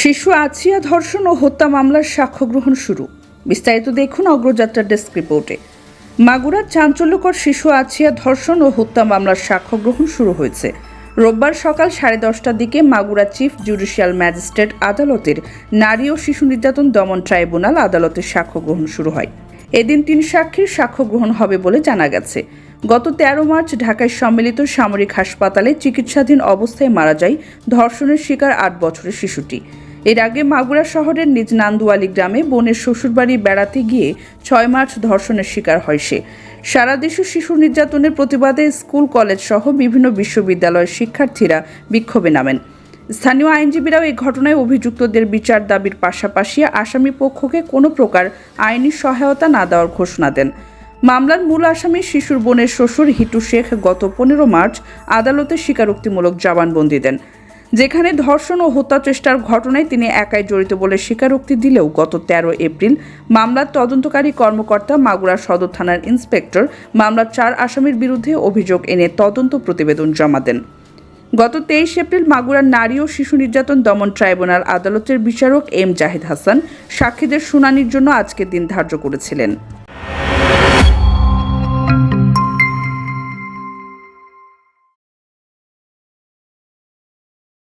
শিশু আছিয়া ধর্ষণ ও হত্যা মামলার সাক্ষ্য গ্রহণ শুরু। বিস্তারিত দেখুন অগ্রযাত্রার ডেস্ক রিপোর্টে। মাগুরার চাঞ্চল্যকর শিশু আছিয়া ধর্ষণ ও হত্যা মামলার সাক্ষ্য গ্রহণ শুরু হয়েছে। রোববার সকাল সাড়ে দশটার দিকে মাগুরা চিফ জুডিশিয়াল ম্যাজিস্ট্রেট আদালতের নারী ও শিশু নির্যাতন দমন ট্রাইব্যুনাল আদালতের সাক্ষ্য গ্রহণ শুরু হয়। এদিন তিন সাক্ষীর সাক্ষ্য গ্রহণ হবে বলে জানা গেছে। গত তেরো মার্চ ঢাকায় সম্মিলিত সামরিক হাসপাতালে চিকিৎসাধীন অবস্থায় মারা যায় ধর্ষণের শিকার আট বছরের শিশুটি। এর আগে মাগুরা শহরের নিজ নান্দুয়ালি গ্রামে বোনের শ্বশুরবাড়ি বেড়াতে গিয়ে ছয় মার্চ ধর্ষণের শিকার হয় সে। সারা দেশে শিশু নির্যাতনের প্রতিবাদে স্কুল, কলেজ সহ বিভিন্ন বিশ্ববিদ্যালয়ের শিক্ষার্থীরা বিক্ষোভে নামেন। স্থানীয় আইনজীবীরাও এই ঘটনায় অভিযুক্তদের বিচার দাবির পাশাপাশি আসামি পক্ষকে কোনো প্রকার আইনি সহায়তা না দেওয়ার ঘোষণা দেন। মামলার মূল আসামি শিশুর বোনের শ্বশুর হিটু শেখ গত পনেরো মার্চ আদালতে স্বীকারোক্তিমূলক জবানবন্দি দেন। যেখানে ধর্ষণ ও হত্যা চেষ্টার ঘটনায় তিনি একাই জড়িত বলে স্বীকারোক্তি দিলেও গত তেরো এপ্রিল মামলার তদন্তকারী কর্মকর্তা মাগুরা সদর থানার ইন্সপেক্টর মামলার চার আসামির বিরুদ্ধে অভিযোগ এনে তদন্ত প্রতিবেদন জমা দেন। গত তেইশ এপ্রিল মাগুরার নারী ও শিশু নির্যাতন দমন ট্রাইব্যুনাল আদালতের বিচারক এম জাহিদ হাসান সাক্ষীদের শুনানির জন্য আজকের দিন ধার্য করেছিলেন।